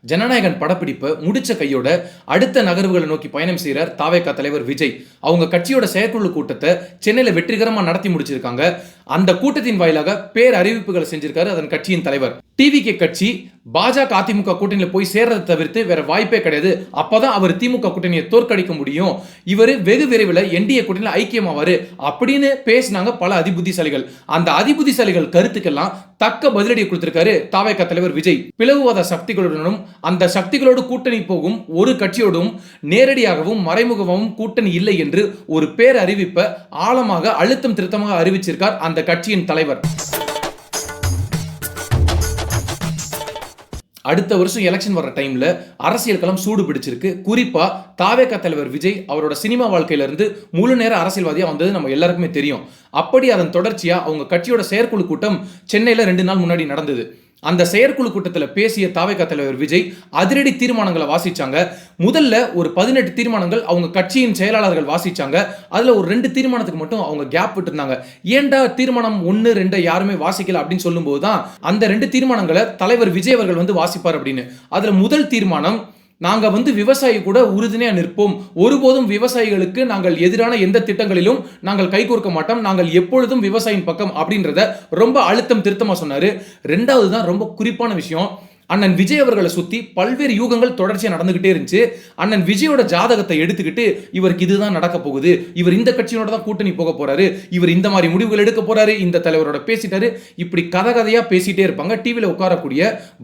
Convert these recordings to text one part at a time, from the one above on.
ஜனநாயகன் படப்பிடிப்பை முடிச்ச கையோட அடுத்த நகர்வுகளை நோக்கி பயணம் செய்கிறார் தாவேகா தலைவர் விஜய். அவங்க கட்சியோட செயற்குழு கூட்டத்தை சென்னையில் வெற்றிகரமாக நடத்தி முடிச்சிருக்காங்க. அந்த கூட்டத்தின் வாயிலாக பேர் அறிவிப்புகளை செஞ்சிருக்காரு அதன் கட்சியின் தலைவர். டிவிகே கட்சி பாஜக அதிமுக கூட்டணியில் போய் சேர்றதை தவிர்த்து வேற வாய்ப்பே கிடையாது. அப்பதான் அவர் திமுக கூட்டணியை தோற்கடிக்க முடியும். இவர் வெகு விரைவில் என்டிஏ கூட்டணியில் ஐக்கியமாவாரு அப்படின்னு பேசினாங்க பல அதிபுத்திசாலிகள். அந்த அதிபுத்திசாலிகள் கருத்துக்கெல்லாம் தக்க பதிலடி கொடுத்திருக்காரு தாவேக தலைவர் விஜய். பிளவுவாத சக்திகளுடனும் அந்த சக்திகளோடு கூட்டணி போகும் ஒரு கட்சியோடும் நேரடியாகவும் மறைமுகமாகவும் கூட்டணி இல்லை என்று ஒரு பேர் அறிவிப்பை ஆழமாக அழுத்தம் திருத்தமாக அறிவிச்சிருக்கார் அந்த கட்சியின் தலைவர். அடுத்த வருஷம் எலெக்ஷன் வர டைம்ல அரசியல் களம் சூடு பிடிச்சிருக்கு. குறிப்பா தாவேக தலைவர் விஜய் அவரோட சினிமா வாழ்க்கையில இருந்து முழு நேர அரசியல்வாதியா வந்தது நம்ம எல்லாருக்குமே தெரியும். அப்படி அதன் தொடர்ச்சியா அவங்க கட்சியோட செயற்குழு கூட்டம் சென்னையில ரெண்டு நாள் முன்னாடி நடந்தது. அந்த செயற்குழு கூட்டத்தில் பேசிய தாவேகா தலைவர் விஜய் அதிரடி தீர்மானங்களை வாசிச்சாங்க. முதல்ல ஒரு பதினெட்டு தீர்மானங்கள் அவங்க கட்சியின் செயலாளர்கள் வாசிச்சாங்க. அதில் ஒரு ரெண்டு தீர்மானத்துக்கு மட்டும் அவங்க கேப் விட்டுருந்தாங்க. ஏன்டா தீர்மானம் ஒன்று ரெண்டு யாருமே வாசிக்கல அப்படின்னு சொல்லும்போது தான் அந்த ரெண்டு தீர்மானங்களை தலைவர் விஜய் அவர்கள் வந்து வாசிப்பார் அப்படின்னு. அதில் முதல் தீர்மானம் நாங்கள் வந்து விவசாயி கூட உறுதுணையாக நிற்போம். ஒருபோதும் விவசாயிகளுக்கு நாங்கள் எதிரான எந்த திட்டங்களிலும் நாங்கள் கை மாட்டோம். நாங்கள் எப்பொழுதும் விவசாயின் பக்கம் அப்படின்றத ரொம்ப அழுத்தம் திருத்தமாக சொன்னார். ரெண்டாவது தான் ரொம்ப குறிப்பான விஷயம். அண்ணன் விஜய் அவர்களை சுற்றி பல்வேறு யூகங்கள் தொடர்ச்சியாக நடந்துகிட்டே இருந்துச்சு. அண்ணன் விஜயோட ஜாதகத்தை எடுத்துக்கிட்டு இவருக்கு இதுதான் நடக்க போகுது. இவர் இந்த கட்சியோட தான் கூட்டணி போக போறாரு. இவர் இந்த மாதிரி முடிவுகள் எடுக்க போறாரு. இந்த தலைவரோட பேசிட்டாரு. இப்படி கதை கதையாக பேசிட்டே இருப்பாங்க. டிவியில் உட்காரக்கூடிய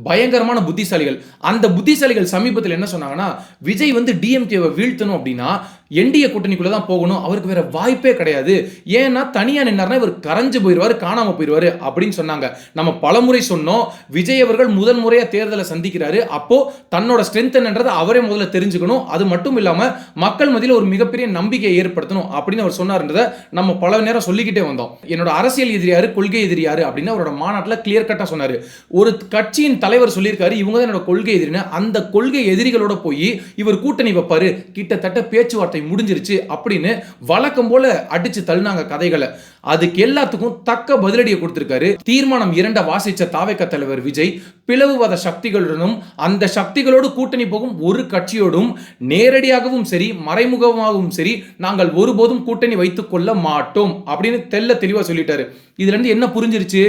பயங்கரமான புத்திசாலிகள். அந்த புத்திசாலிகள் சமீபத்தில் என்ன சொன்னாங்கன்னா விஜய் வந்து டிஎம்கேவை வீழ்த்தணும் அப்படின்னா என்டிஏ கூட்டணிக்குள்ள தான் போகணும். அவருக்கு வேற வாய்ப்பே கிடையாது. ஏன்னா தனியா நின்னார்னா இவர் கரைஞ்சு போயிடுவாரு காணாம போயிடுவாரு அப்படின்னு சொன்னாங்க. நம்ம பலமுறை சொன்னோம். விஜய் அவர்கள் முதல் முறையா தேர்தலை சந்திக்கிறாரு. அப்போ தன்னோட ஸ்ட்ரென்த் என்னன்றதை அவரே முதல்ல தெரிஞ்சுக்கணும். அது மட்டும் இல்லாம மக்கள் மத்தியில் ஒரு மிகப்பெரிய நம்பிக்கையை ஏற்படுத்தணும் அப்படின்னு அவர் சொன்னார்ன்றதை நம்ம பல நேரம் சொல்லிக்கிட்டே வந்தோம். என்னோட அரசியல் எதிரியாரு கொள்கை எதிரியாரு அப்படின்னு அவரோட மாநாட்டில் கிளியர் கட்டா சொன்னாரு. ஒரு கட்சியின் தலைவர் சொல்லியிருக்காரு இவங்க தான் என்னோட கொள்கை எதிரின்னு. அந்த கொள்கை எதிரிகளோட போய் இவர் கூட்டணி வைப்பாரு. கிட்டத்தட்ட பேச்சுவார்த்தை முடிஞ்சிருச்சு அப்படின்னு வழக்கம் போல அடிச்சு தள்ளினாங்க கதைகளை. அதுக்கு எல்லாத்துக்கும் தக்க பதிலடியை கொடுத்திருக்காரு. தீர்மானம் இரண்ட வாசிச்ச தாவேக்க தலைவர் விஜய் பிளவுவாத சக்திகளுடனும் அந்த சக்திகளோடு கூட்டணி போகும் ஒரு கட்சியோடும் நேரடியாகவும் சரி மறைமுகமாகவும் சரி நாங்கள் ஒருபோதும் கூட்டணி வைத்துக் கொள்ள மாட்டோம் அப்படின்னு தெல்ல தெளிவா சொல்லிட்டாரு. இதுல இருந்து என்ன புரிஞ்சிருச்சு?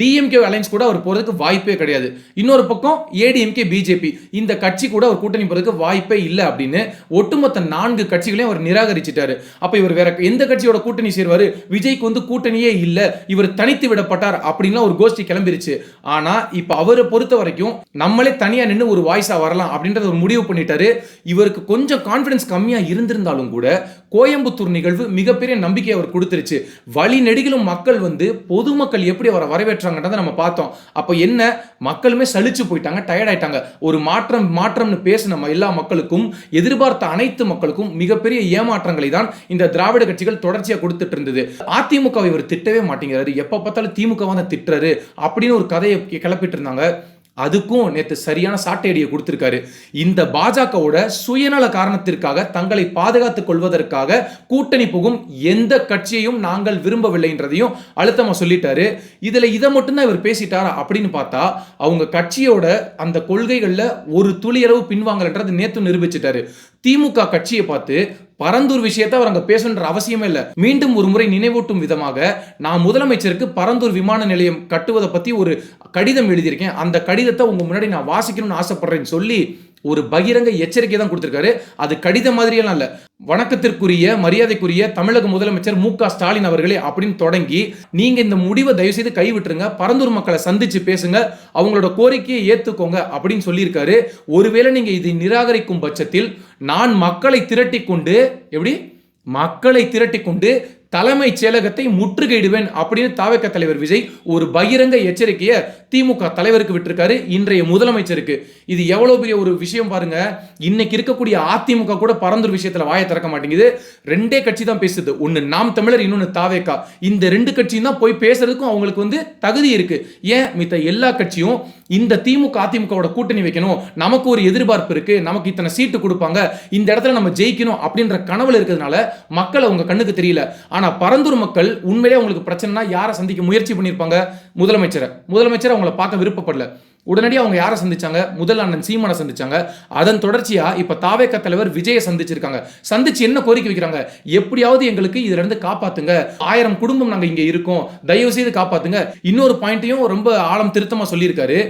டிஎம்கே அலைன்ஸ் கூட அவர் போறதுக்கு வாய்ப்பே கிடையாது. இன்னொரு பக்கம் ஏடிஎம்கே பிஜேபி இந்த கட்சி கூட அவர் கூட்டணி போறதுக்கு வாய்ப்பே இல்லை அப்படின்னு ஒட்டுமொத்த நான்கு கட்சிகளையும் அவர் நிராகரிச்சிட்டாரு. அப்ப இவர் வேற எந்த கட்சியோட கூட்டணி சேர்வாரு? விஜய்க்கு வந்து கூட்டணியே இல்லை இவர் தனித்து விடப்பட்டார் அப்படின்லாம் ஒரு கோஷ்டி கிளம்பிருச்சு. ஆனா இப்ப அவரை பொறுத்த வரைக்கும் நம்மளே தனியா நின்று ஒரு வாய்ஸா வரலாம் அப்படின்றத ஒரு முடிவு பண்ணிட்டாரு. இவருக்கு கொஞ்சம் கான்பிடன்ஸ் கம்மியா இருந்திருந்தாலும் கூட கோயம்புத்தூர் நிகழ்வு மிகப்பெரிய நம்பிக்கை அவர் கொடுத்துருச்சு. வழி நெடுகிலும் மக்கள் வந்து பொதுமக்கள் எப்படி அவரை வரவேற்றாங்கன்றதை நம்ம பார்த்தோம். அப்போ என்ன? மக்களுமே சலிச்சு போயிட்டாங்க டயர்ட் ஆயிட்டாங்க. ஒரு மாற்றம் மாற்றம்னு பேசின எல்லா மக்களுக்கும் எதிர்பார்த்த அனைத்து மக்களுக்கும் மிகப்பெரிய ஏமாற்றங்களை தான் இந்த திராவிட கட்சிகள் தொடர்ச்சியாக கொடுத்துட்டு இருந்தது. அதிமுகவை இவர் திட்டவே மாட்டேங்கிறாரு. எப்போ பார்த்தாலும் திமுக தான் திட்டுறாரு அப்படின்னு ஒரு கதையை கிளப்பிட்டு இருந்தாங்க. அதுக்கும் நேற்று சரியான சாட்டையடியை கொடுத்திருக்காரு. இந்த பாஜகவோட சுயநல காரணத்திற்காக தங்களை பாதுகாத்துக் கொள்வதற்காக கூட்டணி புகும் எந்த கட்சியையும் நாங்கள் விரும்பவில்லைன்றதையும் அழுத்தமாக சொல்லிட்டாரு. இதில் இதை மட்டும்தான் இவர் பேசிட்டாரா அப்படின்னு பார்த்தா அவங்க கட்சியோட அந்த கொள்கைகளில் ஒரு துளியளவு பின்வாங்கலன்றது நேற்று நிரூபிச்சிட்டாரு. திமுக கட்சியை பார்த்து பரந்தூர் விஷயத்தை அவர் அங்க பேசணுன்ற அவசியமே இல்லை. மீண்டும் ஒரு முறை நினைவூட்டும் விதமாக நான் முதலமைச்சருக்கு பரந்தூர் விமான நிலையம் கட்டுவதை பத்தி ஒரு கடிதம் எழுதியிருக்கேன். அந்த கடிதத்தை உங்க முன்னாடி நான் வாசிக்கணும்னு ஆசைப்படுறேன்னு சொல்லி ஒரு பகிரங்க எச்சரிக்கை தான் கொடுத்துருக்காரு. அது கடிதம் மாதிரியெல்லாம் இல்ல. வணக்கத்திற்குரிய மரியாதைக்குரிய தமிழக முதலமைச்சர் மு க ஸ்டாலின் அவர்களே அப்படின்னு தொடங்கி நீங்க இந்த முடிவை தயவு செய்து கைவிட்டுருங்க பரந்தூர் மக்களை சந்திச்சு பேசுங்க. அவங்களோட கோரிக்கையை ஏத்துக்கோங்க அப்படின்னு சொல்லியிருக்காரு. ஒருவேளை நீங்க இதை நிராகரிக்கும் பட்சத்தில் நான் மக்களை திரட்டி கொண்டு எப்படி? மக்களை திரட்டி கொண்டு தலைமைச் செயலகத்தை முற்றுகையிடுவேன் அப்படின்னு தாவக தலைவர் விஜய் ஒரு பகிரங்க எச்சரிக்கையை திமுக தலைவருக்கு விட்டிருக்காரு இன்றைய முதலமைச்சருக்கு. இது எவ்வளோ பெரிய ஒரு விஷயம் பாருங்க. இன்னைக்கு இருக்கக்கூடிய அதிமுக கூட பரந்தூர் விஷயத்துல வாயை திறக்க மாட்டேங்குது. ரெண்டே கட்சி தான் பேசுது. ஒன்னு நாம் தமிழர் இன்னொன்னு தாவேக்கா. இந்த ரெண்டு கட்சியும் தான் போய் பேசுறதுக்கும் அவங்களுக்கு வந்து தகுதி இருக்கு. ஏன்? மித்த எல்லா கட்சியும் இந்த திமுக அதிமுகவோட கூட்டணி வைக்கணும். நமக்கு ஒரு எதிர்பார்ப்பு இருக்கு. நமக்கு இத்தனை சீட்டு கொடுப்பாங்க. இந்த இடத்துல நம்ம ஜெயிக்கணும் அப்படின்ற கனவுல இருக்கிறதுனால மக்கள் அவங்க கண்ணுக்கு தெரியல. ஆனால் பரந்தூர் மக்கள் உண்மையிலே அவங்களுக்கு பிரச்சனைனா யாரை சந்திக்க முயற்சி பண்ணியிருப்பாங்க? முதலமைச்சரை. முதலமைச்சர் அவங்கள பார்க்க விருப்பப்படல. உடனடியாக அவங்க யாரை சந்திச்சாங்க? முதல் அண்ணன் சீமானை சந்திச்சாங்க. அதன் தொடர்ச்சியாக இப்போ தாவேக்க தலைவர் விஜயை சந்திச்சிருக்காங்க. சந்திச்சு என்ன கோரிக்கை வைக்கிறாங்க? எப்படியாவது எங்களுக்கு இதுல இருந்து காப்பாத்துங்க. ஆயிரம் குடும்பம் நாங்கள் இங்கே இருக்கோம். தயவு செய்து காப்பாத்துங்க. இன்னொரு பாயிண்ட்டையும் ரொம்ப ஆழம் திருத்தமாக சொல்லியிருக்காரு.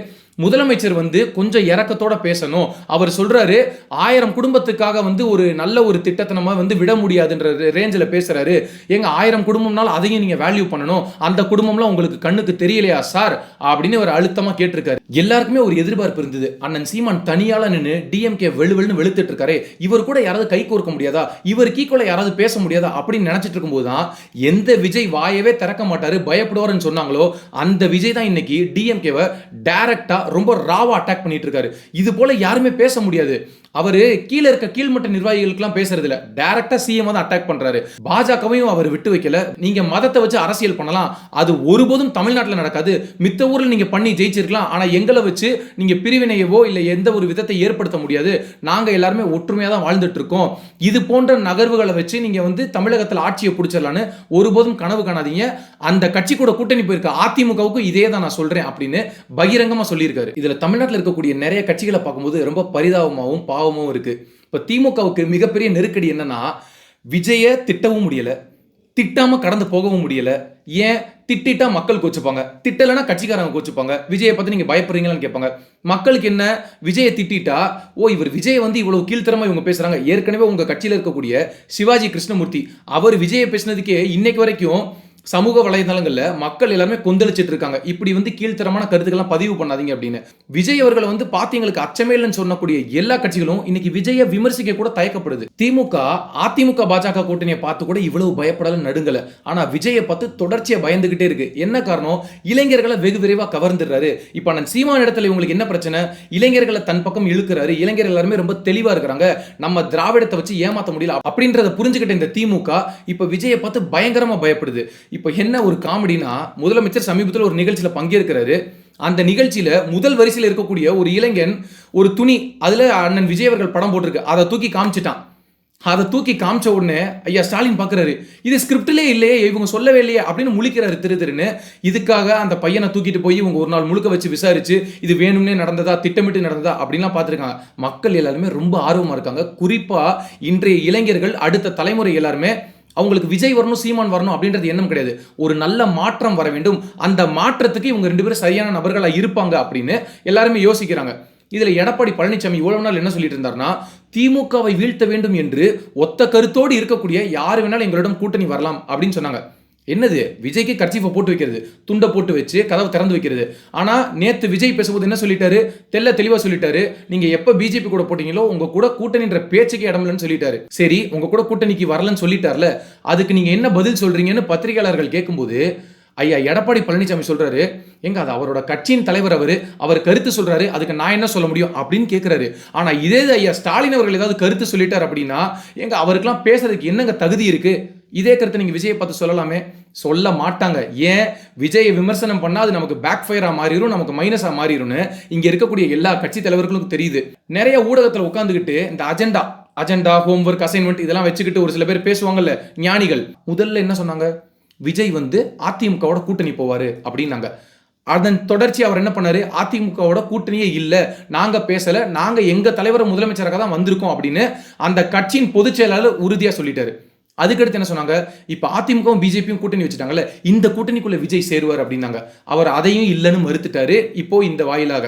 முதலமைச்சர் வந்து கொஞ்சம் இறக்கத்தோட பேசணும். அவர் சொல்றாரு ஆயிரம் குடும்பத்துக்காக வந்து ஒரு நல்ல ஒரு திட்டத்தை நம்ம வந்து விட முடியாதுன்ற ரேஞ்சில் பேசுறாரு. எங்க ஆயிரம் குடும்பம்னால அதையும் நீங்க வேல்யூ பண்ணணும். அந்த குடும்பம்லாம் உங்களுக்கு கண்ணுக்கு தெரியலையா சார்? அப்படின்னு அவர் அழுத்தமா கேட்டிருக்காரு. எல்லாருக்குமே ஒரு எதிர்பார்ப்பு இருந்தது. அண்ணன் சீமான் தனியால நின்று டிஎம்கே வெளுவெளுன்னு வெளுத்துட்டு இருக்காரு. இவர் கூட யாராவது கை கோர்க்க முடியாதா? இவர் கீக்குள்ள யாராவது பேச முடியாதா? அப்படின்னு நினைச்சிட்டு இருக்கும்போது தான் எந்த விஜய் வாயவே திறக்க மாட்டாரு பயப்படுவாருன்னு சொன்னாங்களோ அந்த விஜய் தான் இன்னைக்கு டிஎம்கேவை டைரக்டா ரொம்ப ராவா அட்டாக் பண்ணிட்டு இருக்காரு. இது போல யாருமே பேச முடியாது. அவர் கீழே இருக்க கீழ்மட்ட நிர்வாகிகளுக்கெல்லாம் பேசுறது இல்ல டைரக்டா சிஎம் தான் அட்டாக் பண்றாரு. பாஜகவையும் அவர் விட்டு வைக்கல. நீங்க மதத்தை வச்சு அரசியல் பண்ணலாம். அது ஒருபோதும் தமிழ்நாட்டில் நடக்காது. மித்த ஊர்ல நீங்க பண்ணி ஜெயிச்சிருக்கலாம். ஆனா எங்களை வச்சு நீங்க பிரிவினையவோ இல்ல எந்த ஒரு விதத்தை ஏற்படுத்த முடியாது. நாங்க எல்லாருமே ஒற்றுமையா தான் வாழ்ந்துட்டு இருக்கோம். இது போன்ற நகர்வுகளை வச்சு நீங்க வந்து தமிழகத்தில் ஆட்சியை பிடிச்சிடலான்னு ஒருபோதும் கனவு காணாதீங்க. அந்த கட்சி கூட கூட்டணி போயிருக்க. அதிமுகவுக்கும் இதே தான் நான் சொல்றேன் அப்படின்னு பகிரங்கமா சொல்லியிருக்காரு. இதுல தமிழ்நாட்டில் இருக்கக்கூடிய நிறைய கட்சிகளை பார்க்கும்போது ரொம்ப பரிதாபமாகவும் பாவமும் இருக்குது இப்போ திமுகவுக்கு மிகப்பெரிய நெருக்கடி என்னன்னா விஜயை திட்டவும் முடியலை. திட்டாமல் கடந்து போகவும் முடியலை. ஏன்? திட்டிட்டா மக்கள் கோச்சுப்பாங்க. திட்டலைன்னா கட்சிக்காரங்க கோச்சுப்பாங்க. விஜயை பார்த்து நீங்கள் பயப்படுறீங்களான்னு கேட்பாங்க. மக்களுக்கு என்ன? விஜயை திட்டிட்டா ஓ இவர் விஜய் வந்து இவ்வளவு கீழ்த்தரமா இவங்க பேசுகிறாங்க ஏற்கனவே உங்கள் கட்சியில் இருக்கக்கூடிய சிவாஜி கிருஷ்ணமூர்த்தி அவர் விஜயை பேசினதுக்கே இன்னைக்கு வரைக்கும் சமூக வலைதளங்களில் மக்கள் எல்லாருமே கொந்தளிச்சிட்டு இருக்காங்க. இப்படி வந்து கீழ்த்தரமான கருத்துக்கள்லாம் பதிவு பண்ணாதீங்க அப்படின்னு. விஜய் அவர்களை வந்து பாத்தீங்களுக்கு அச்சமே இல்லைன்னு சொல்லக்கூடிய எல்லா கட்சிகளும் இன்னைக்கு விஜயை விமர்சிக்க கூட தயக்கப்படுது. திமுக அதிமுக பாஜக கூட்டணியை பார்த்து கூட இவ்வளவு பயப்படல நடுங்கல. ஆனா விஜயை பார்த்து தொடர்ச்சியை பயந்துகிட்டே இருக்கு. என்ன காரணம்? இளைஞர்களை வெகு விரைவா கவர்ந்துடுறாரு. இப்ப நான் சீமான இடத்துல இவங்களுக்கு என்ன பிரச்சனை? இளைஞர்களை தன் பக்கம் இழுக்கிறாரு. இளைஞர் எல்லாருமே ரொம்ப தெளிவா இருக்கிறாங்க. நம்ம திராவிடத்தை வச்சு ஏமாத்த முடியல அப்படின்றத புரிஞ்சுக்கிட்ட இந்த திமுக இப்ப விஜயை பார்த்து பயங்கரமா பயப்படுது. இப்போ என்ன ஒரு காமெடினா முதலமைச்சர் சமீபத்தில் ஒரு நிகழ்ச்சியில் பங்கேற்கிறாரு. அந்த நிகழ்ச்சியில் முதல் வரிசையில் இருக்கக்கூடிய ஒரு இளைஞன் ஒரு துணி அதில் அண்ணன் விஜய் அவர்கள் படம் போட்டிருக்கு. அதை தூக்கி காமிச்சிட்டான். அதை தூக்கி காமிச்ச உடனே ஐயா ஸ்டாலின் பார்க்குறாரு இது ஸ்கிரிப்டிலே இல்லையே இவங்க சொல்லவே இல்லையே அப்படின்னு முழிக்கிறாரு திரு திருன்னு. இதுக்காக அந்த பையனை தூக்கிட்டு போய் இவங்க ஒரு நாள் முழுக்க வச்சு விசாரிச்சு இது வேணும்னே நடந்ததா திட்டமிட்டு நடந்ததா? அப்படின்லாம் பார்த்துருக்காங்க. மக்கள் எல்லாருமே ரொம்ப ஆர்வமாக இருக்காங்க. குறிப்பாக இன்றைய இளைஞர்கள் அடுத்த தலைமுறை எல்லாருமே அவங்களுக்கு விஜய் வரணும் சீமான் வரணும் அப்படின்றது எண்ணம் கிடையாது. ஒரு நல்ல மாற்றம் வர வேண்டும். அந்த மாற்றத்துக்கு இவங்க ரெண்டு பேரும் சரியான நபர்களாக இருப்பாங்க அப்படின்னு எல்லாருமே யோசிக்கிறாங்க. இதில் எடப்பாடி பழனிசாமி இவ்வளவு நாள் என்ன சொல்லிட்டு இருந்தாருன்னா திமுகவை வீழ்த்த வேண்டும் என்று ஒத்த கருத்தோடு இருக்கக்கூடிய யார் வேணாலும் எங்களிடம் கூட்டணி வரலாம் அப்படின்னு சொன்னாங்க. என்னது? விஜய்க்கு கர்ச்சீஃபை போட்டு வைக்கிறது. துண்டை போட்டு வச்சு கதவை திறந்து வைக்கிறது. ஆனால் நேற்று விஜய் பேசும்போது என்ன சொல்லிட்டாரு? தெல்ல தெளிவாக சொல்லிட்டாரு. நீங்கள் எப்போ பிஜேபி கூட போட்டீங்களோ உங்கள் கூட கூட்டணின்ற பேச்சுக்கு இடமில்லன்னு சொல்லிட்டாரு. சரி உங்கள் கூட கூட்டணிக்கு வரலன்னு சொல்லிட்டார்ல அதுக்கு நீங்கள் என்ன பதில் சொல்கிறீங்கன்னு பத்திரிகையாளர்கள் கேட்கும்போது ஐயா எடப்பாடி பழனிசாமி சொல்கிறாரு எங்க அது அவரோட கட்சியின் தலைவர் அவர் அவர் கருத்து சொல்கிறாரு அதுக்கு நான் என்ன சொல்ல முடியும்? அப்படின்னு கேட்குறாரு ஆனால் இதே ஐயா ஸ்டாலின் அவர்கள் ஏதாவது கருத்து சொல்லிட்டார் அப்படின்னா எங்க அவருக்கெல்லாம் பேசுறதுக்கு என்னங்க தகுதி இருக்குது இதே கருத்தை நீங்கள் விஜயை பார்த்து சொல்லலாமே. சொல்ல மாட்டாங்க ஏன்? விஜயை விமர்சனம் பண்ணால் அது நமக்கு பேக் ஃபயராக மாறிடும் நமக்கு மைனஸாக மாறிடும்னு இங்கே இருக்கக்கூடிய எல்லா கட்சி தலைவர்களுக்கும் தெரியுது. நிறைய ஊடகத்தில் உட்காந்துக்கிட்டு இந்த அஜெண்டா அஜெண்டா ஹோம்ஒர்க் அசைன்மெண்ட் இதெல்லாம் வச்சுக்கிட்டு ஒரு சில பேர் பேசுவாங்கல்ல ஞானிகள். முதல்ல என்ன சொன்னாங்க? விஜய் வந்து அதிமுகவோட கூட்டணி போவார் அப்படின்னாங்க. அதன் தொடர்ச்சி அவர் என்ன பண்ணாரு? அதிமுகவோட கூட்டணியே இல்லை. நாங்கள் பேசலை. நாங்கள் எங்கள் தலைவரை முதலமைச்சராக தான் வந்திருக்கோம் அப்படின்னு அந்த கட்சியின் பொதுச் செயலாளர் உறுதியாக சொல்லிட்டாரு. அதுக்கடுத்து என்ன சொன்னாங்க? இப்போ அதிமுகவும் பிஜேபியும் கூட்டணி வச்சுட்டாங்கல்ல இந்த கூட்டணிக்குள்ள விஜய் சேருவார் அப்படின்னாங்க. அவர் அதையும் இல்லைன்னு மறுத்துட்டாரு இப்போ இந்த வாயிலாக.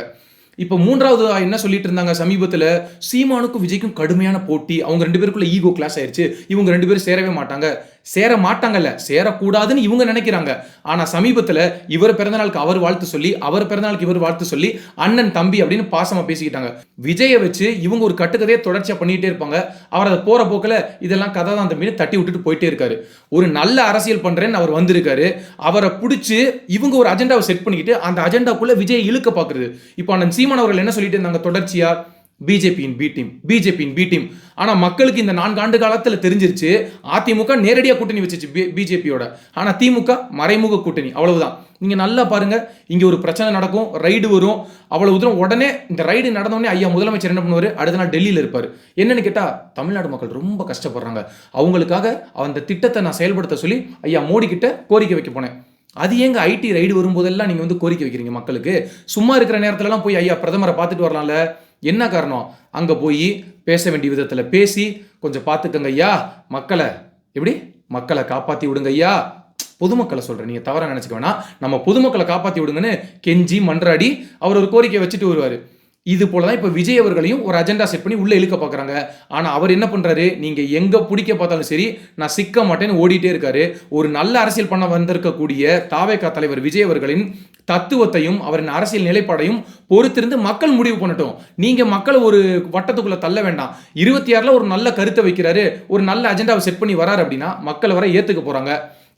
இப்போ மூன்றாவது என்ன சொல்லிட்டு இருந்தாங்க? சமீபத்தில் சீமானுக்கும் விஜய்க்கும் கடுமையான போட்டி. அவங்க ரெண்டு பேருக்குள்ள ஈகோ கிளாஸ் ஆயிடுச்சு இவங்க ரெண்டு பேரும் சேரவே மாட்டாங்க. சேர மாட்டாங்கல்ல சேரக்கூடாதுன்னு இவங்க நினைக்கிறாங்க. ஆனா சமீபத்தில் இவர் பிறந்தநாளுக்கு அவர் வாழ்த்து சொல்லி அவர் பிறந்தநாளுக்கு இவர் வாழ்த்து சொல்லி அண்ணன் தம்பி அப்படின்னு பாசமா பேசிக்கிட்டாங்க. விஜயை வச்சு இவங்க ஒரு கட்டுக்கதையை தொடர்ச்சியா பண்ணிட்டே இருப்பாங்க. அவர் அதை போற போக்கில் இதெல்லாம் கதை தான் தம்பின்னு தட்டி விட்டுட்டு போயிட்டே இருக்காரு. ஒரு நல்ல அரசியல் பண்றேன்னு அவர் வந்திருக்காரு. அவரை பிடிச்சி இவங்க ஒரு அஜெண்டாவை செட் பண்ணிக்கிட்டு அந்த அஜெண்டாக்குள்ள விஜயை இழுக்க பாக்குறது. இப்போ அண்ணன் சீமான் அவர்கள் என்ன சொல்லிட்டு இருந்தாங்க? தொடர்ச்சியா பிஜேபியின் பி டீம் பிஜேபியின் பி டீம் ஆனால் மக்களுக்கு இந்த நான்கு ஆண்டு காலத்தில் தெரிஞ்சிருச்சு அதிமுக நேரடியாக கூட்டணி வச்சிச்சு பிஜேபியோட. ஆனால் திமுக மறைமுக கூட்டணி அவ்வளவுதான். நீங்கள் நல்லா பாருங்கள் இங்கே ஒரு பிரச்சனை நடக்கும் ரைடு வரும் அவ்வளவு தூரம் உடனே இந்த ரைடு நடந்தோடனே ஐயா முதலமைச்சர் என்ன பண்ணுவார்? அடுத்த நாள் டெல்லியில் இருப்பார். என்னன்னு கேட்டால் தமிழ்நாடு மக்கள் ரொம்ப கஷ்டப்படுறாங்க. அவங்களுக்காக அந்த திட்டத்தை நான் செயல்படுத்த சொல்லி ஐயா மோடி கிட்ட கோரிக்கை வைக்க போனேன். அது ஏங்க ஐடி ரைடு வரும்போதெல்லாம் நீங்கள் வந்து கோரிக்கை வைக்கிறீங்க மக்களுக்கு? சும்மா இருக்கிற நேரத்துலலாம் போய் ஐயா பிரதமரை பார்த்துட்டு வரலாம்ல. என்ன காரணம்? அங்கே போய் பேச வேண்டிய விதத்தில் பேசி கொஞ்சம் பார்த்துக்கங்க ஐயா. மக்களை எப்படி? மக்களை காப்பாற்றி விடுங்க ஐயா. பொதுமக்களை சொல்கிறேன் நீங்கள் தவறாக நினச்சிக்க வேணாம். நம்ம பொதுமக்களை காப்பாற்றி விடுங்கன்னு கெஞ்சி மன்றாடி அவர் ஒரு கோரிக்கை வச்சுட்டு வருவார். இது போல தான் இப்போ விஜய் அவர்களையும் ஒரு அஜெண்டா செட் பண்ணி உள்ளே இழுக்க பார்க்குறாங்க ஆனால் அவர் என்ன பண்ணுறாரு நீங்கள் எங்கே பிடிக்க பார்த்தாலும் சரி நான் சிக்க மாட்டேன்னு ஓடிட்டே இருக்காரு. ஒரு நல்ல அரசியல் பண்ண வந்திருக்கக்கூடிய தாவேகா தலைவர் விஜய் அவர்களின் தத்துவத்தையும் அவரின் அரசியல் நிலைப்பாடையும் பொறுத்திருந்து மக்கள் முடிவு பண்ணட்டும். நீங்கள் மக்களை ஒரு வட்டத்துக்குள்ளே தள்ள வேண்டாம். இருபத்தி ஆறில் ஒரு நல்ல கருத்தை வைக்கிறாரு ஒரு நல்ல அஜெண்டாவை செட் பண்ணி வராரு அப்படின்னா மக்கள் வர ஏற்றுக்க போகிறாங்க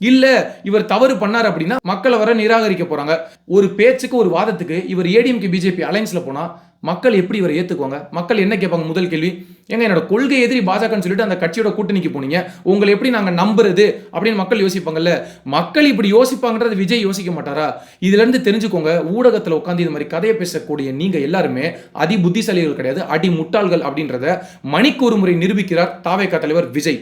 இல்ல இவர் தவறு பண்ணார் அப்படின்னா மக்களை வர நிராகரிக்க போறாங்க. ஒரு பேச்சுக்கு ஒரு வாதத்துக்கு இவர் ஏடிஎம்கே பிஜேபி அலைன்ஸ்ல போனா மக்கள் எப்படி இவரை ஏற்றுக்குவாங்க மக்கள் என்ன கேட்பாங்க? முதல் கேள்வி. ஏங்க என்னோட கொள்கை எதிரி பாஜகன்னு சொல்லிட்டு அந்த கட்சியோட கூட்டணிக்கு போனீங்க. உங்களை எப்படி நாங்கள் நம்புறது? அப்படின்னு மக்கள் யோசிப்பாங்கல்ல. மக்கள் இப்படி யோசிப்பாங்கன்றது விஜய் யோசிக்க மாட்டாரா? இதுலேருந்து தெரிஞ்சுக்கோங்க. ஊடகத்தில் உட்காந்து இது மாதிரி கதையை பேசக்கூடிய நீங்கள் எல்லாருமே அதி புத்திசாலிகள் கிடையாது அடி முட்டாள்கள் அப்படின்றத மணிக்கு ஒரு முறை நிரூபிக்கிறார் தாவேக்கா தலைவர் விஜய்.